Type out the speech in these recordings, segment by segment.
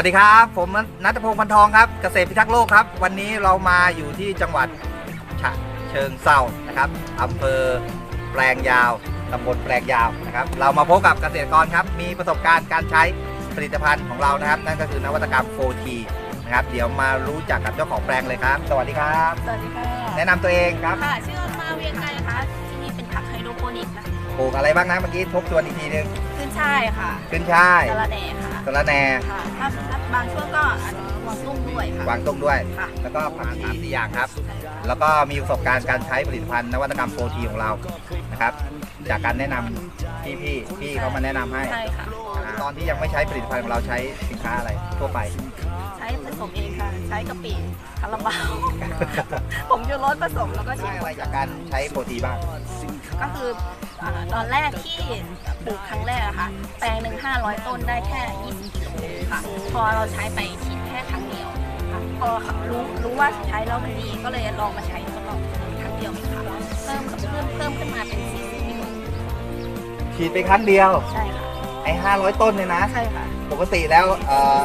วัสดีครับ ผมนัทพงศ์พันทองครับเกษตรพิทักษ์โลกครับ วันนี้เรามาอยู่ที่จังหวัดฉะเชิงเซานะครับอำเภอแปลงยาวตำบลแปลงยาวนะครับ เรามาพบกับเกษตรกรครับ มีประสบการณ์การใช้ผลิตภัณฑ์ของเรานะครับ นั่นก็คือนวัตกรรม 4T นะครับ เดี๋ยวมารู้จักกับเจ้าของแปลงเลยครับ สวัสดีครับ สวัสดีค่ะแนะนำตัวเองครับค่ะชื่อมาเวียงไกรนะคะที่นี่เป็นผักไฮโดรโปนิกส์นะคะปลูกอะไรบ้างนะเมื่อกี้ทบทวนอีกทีนึงขึ้นช่ายค่ะ ขึ้นช่ายสะระแหน่ค่ะ สะระแหน่ค่ะถ้าถ้าบางช่วงก็อาจจะวางตุ้งด้วยค่ะวางต้งด้วย ค่ะ แล้วก็ผักสามสี่อย่างครับ แล้วก็มีประสบการณ์การใช้ผลิตภัณฑ์นวัตกรรมโฟทีของเรานะครับ จากการแนะนำพี่พี่พี่เขามาแนะนำให้ ใช่ค่ะ ตอนที่ยังไม่ใช้ผลิตภัณฑ์ของเราใช้สินค้าอะไรทั่วไป ใช้ผสมเองค่ะ ใช้กะปิคาราบาวผมยูรสผสมแล้วก็ใช้ฉีดอะไรจากการใช้โฟทีบ้าง ก็คืออ่าตอนแรกที่ปลูกครั้งแรกอะค่ะ แปลงหนึ่ง500ต้นได้แค่ 20กิโลค่ะ พอเราใช้ไปฉีดแค่ครั้งเดียวค่ะพอรู้รู้ว่าใช้แล้วมันดีก็เลยลองมาใช้ทดลองครั้งเดียวค่ะเพิ่มเพิ่มเพิ่มขึ้นมาเป็น40กิโลฉีดไปครั้งเดียวใช่ค่ะไอ้500ต้นเนี่ยนะใช่ค่ะปกติแล้วเอ่อ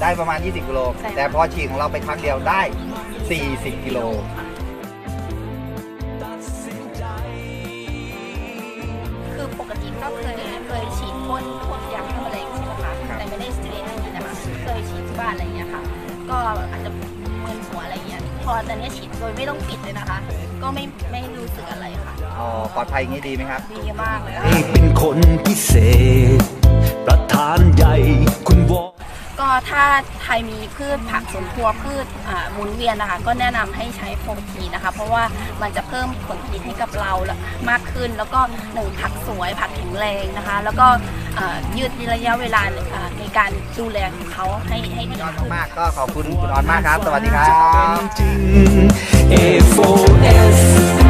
ได้ประมาณ 20กิโลใช่ค่ะแต่พอฉีดของเราไปครั้งเดียวได้ 40กิโล คือปกติก็เคยเคยฉีดพ่นพวกยาฆ่าแมลงใช่ไหมคะครับแต่ไม่ได้สเตรนอย่างนี้นะคะเคยฉีดที่บ้านอะไรอย่างเงี้ยค่ะ ก็อาจจะมึนหัวอะไรอย่างเงี้ยพอตอนนี้ฉีดโดยไม่ต้องปิดเลยนะคะ ก็ไม่ไม่รู้สึกอะไรค่ะ อ๋อปลอดภัยอย่างนี้ดีไหมครับ ดีมากเลยค่ะนี่เป็นคนพิเศษ ประธานใหญ่คุณวอก็ ถ้าใครมีพืชผักสวนครัวพืชอ่าหมุนเวียนนะคะ ก็แนะนำให้ใช้โฟทีนะคะ เพราะว่ามันจะเพิ่มผลผลิตให้กับเราละมากขึ้น แล้วก็หนึ่งผักสวยผักแข็งแรงนะคะ แล้วก็อ่ายืดระยะเวลาอ่าในการดูแลของเขาให้ให้ดียอดขึ้นมากๆก็ขอบคุณคุณออนมากครับ สวัสดีครับ